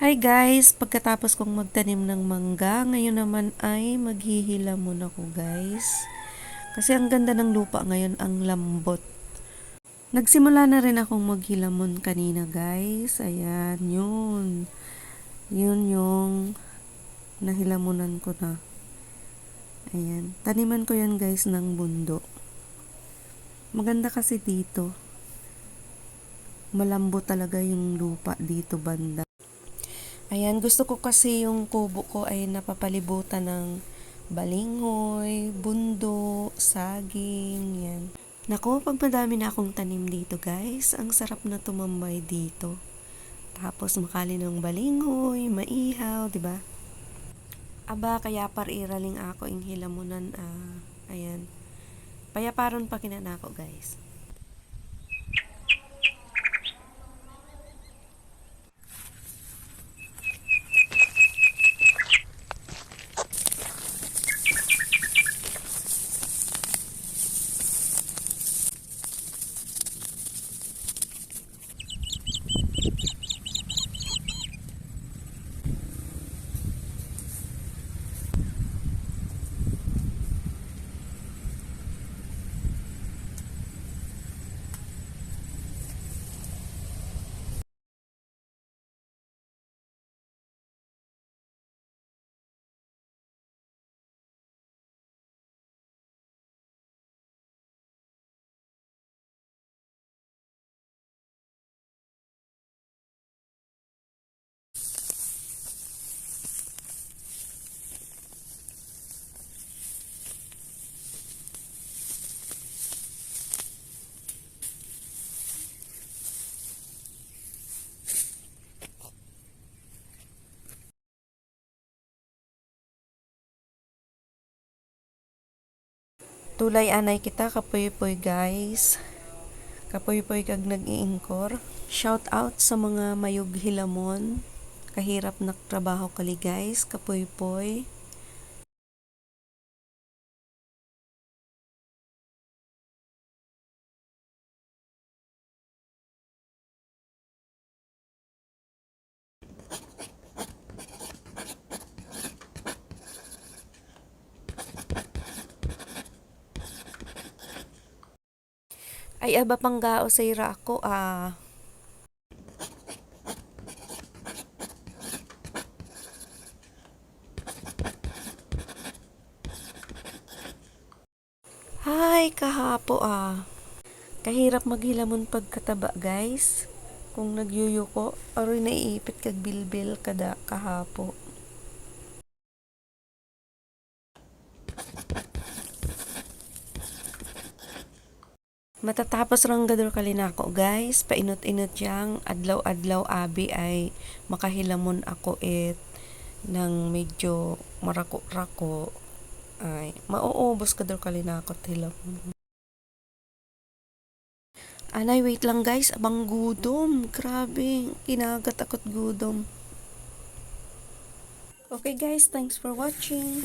Hi guys! Pagkatapos kong magtanim ng mangga, ngayon naman ay maghihilamon ako guys. Kasi ang ganda ng lupa ngayon, ang lambot. Nagsimula na rin akong maghilamon kanina guys. Ayan, yun. Yun yung nahilamunan ko na. Ayan. Taniman ko yan guys ng bundo. Maganda kasi dito. Malambot talaga yung lupa dito banda. Ayan, gusto ko kasi yung kubo ko ay napapalibutan ng balinghoy, bundo, saging, yan. Nako, pag madami na akong tanim dito guys, ang sarap na tumambay dito. Tapos makali ng balinghoy, maihaw, di ba? Aba, kaya pariraling ako ing hilamunan, ah, ayan. Payaparon pa kinanako guys. Tulay anay kita kapoy-poy guys. Kapoy-poy kag nag-iingkor. Shout out sa mga mayog hilamon. Kahirap na trabaho kali guys, kapoy-poy. Ay aba panggao sa ira ako ah. Hay, kahapo ah. Kahirap maghilamon pagkataba guys. Kung nagyuyuko, aroy naiipit kag bilbil kada kahapo. Matatapos rang gadol kalinako guys, painot-inot yang adlaw-adlaw abi ay makahilamon ako it ng medyo marako-rako ay mauubos kadol kalinako hilamon. Anay, wait lang guys, abang gudom. Grabe, kinagat ako't gudom. Okay guys, thanks for watching.